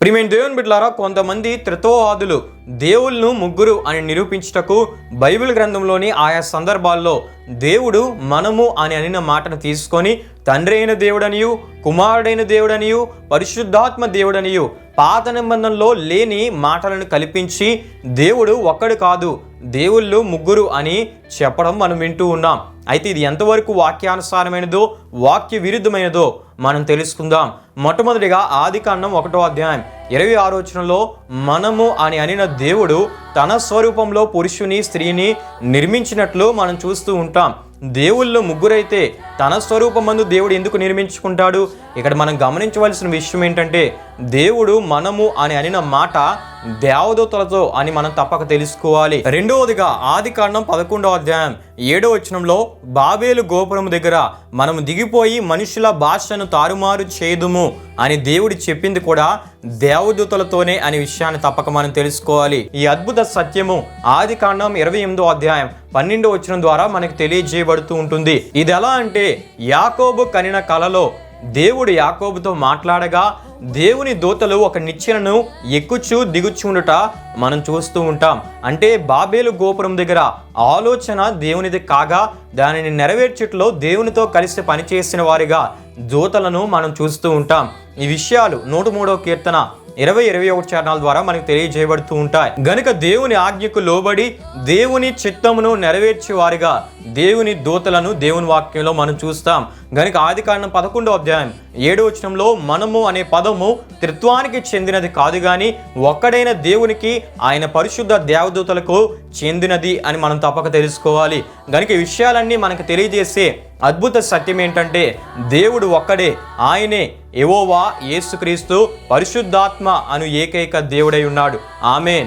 ప్రియమైన దేవుని బిడ్లారా కొంతమంది త్రితోవాదులు దేవుళ్ళను ముగ్గురు అని నిరూపించుటకు బైబిల్ గ్రంథంలోని ఆయా సందర్భాల్లో దేవుడు మనము అని అనిన మాటను తీసుకొని తండ్రి అయిన దేవుడనియు కుమారుడైన దేవుడనియు పరిశుద్ధాత్మ దేవుడనియు పాత నిబంధనలో లేని మాటలను కల్పించి దేవుడు ఒక్కడు కాదు దేవుళ్ళు ముగ్గురు అని చెప్పడం మనం వింటూ ఉన్నాం. అయితే ఇది ఎంతవరకు వాక్యానుసారమైనదో వాక్య విరుద్ధమైనదో మనం తెలుసుకుందాం. మొట్టమొదటిగా ఆది కాండం ఒకటో అధ్యాయం. ఇరవై ఆరోచనలో మనము అని అనిన దేవుడు తన స్వరూపంలో పురుషుని స్త్రీని నిర్మించినట్లు మనం చూస్తూ ఉంటాం. దేవుళ్ళు ముగ్గురైతే తన స్వరూపమందు దేవుడు ఎందుకు నిర్మించుకుంటాడు? ఇక్కడ మనం గమనించవలసిన విషయం ఏంటంటే దేవుడు మనము అని అనిన మాట దేవదూతలతో అని మనం తప్పక తెలుసుకోవాలి. రెండవదిగా ఆది కాండం పదకొండవ అధ్యాయం ఏడో వచనంలో బాబేలు గోపురం దగ్గర మనం దిగిపోయి మనుషుల భాషను తారుమారు చేదుము. అని దేవుడు చెప్పింది కూడా దేవదూతలతోనే అనే విషయాన్ని తప్పక మనం తెలుసుకోవాలి. ఈ అద్భుత సత్యము ఆది కాండం ఇరవై ఎనిమిదో అధ్యాయం పన్నెండో వచ్చిన ద్వారా మనకు తెలియజేయబడుతూ ఉంటుంది. ఇది ఎలా అంటే యాకోబు కనిన కలలో దేవుడు యాకోబుతో మాట్లాడగా దేవుని దూతలు ఒక నిచ్చెనను ఎక్కుచూ దిగుచుండుట మనం చూస్తూ ఉంటాం. అంటే బాబేలు గోపురం దగ్గర ఆలోచన దేవునిది కాగా దానిని నెరవేర్చుట్లో దేవునితో కలిసి పనిచేసిన వారిగా దూతలను మనం చూస్తూ ఉంటాం. ఈ విషయాలు నూట మూడవ కీర్తన ఇరవై ఇరవై ఒకటి చరణాల ద్వారా మనకు తెలియజేయబడుతూ ఉంటాయి. గనుక దేవుని ఆజ్ఞకు లోబడి దేవుని చిత్తమును నెరవేర్చే వారిగా దేవుని దూతలను దేవుని వాక్యంలో మనం చూస్తాం. గనుక ఆది కారణం పదకొండో అధ్యాయం ఏడో వచనంలో మనము అనే పదము త్రిత్వానికి చెందినది కాదు కానీ ఒక్కడైన దేవునికి ఆయన పరిశుద్ధ దేవదూతలకు చెందినది అని మనం తప్పక తెలుసుకోవాలి. గనుక ఈ విషయాలన్నీ మనకు తెలియజేసే అద్భుత సత్యం ఏంటంటే దేవుడు ఒక్కడే ఆయనే ఎవోవా యేసుక్రీస్తు పరిశుద్ధాత్మ అను ఏకైక దేవుడై ఉన్నాడు. ఆమె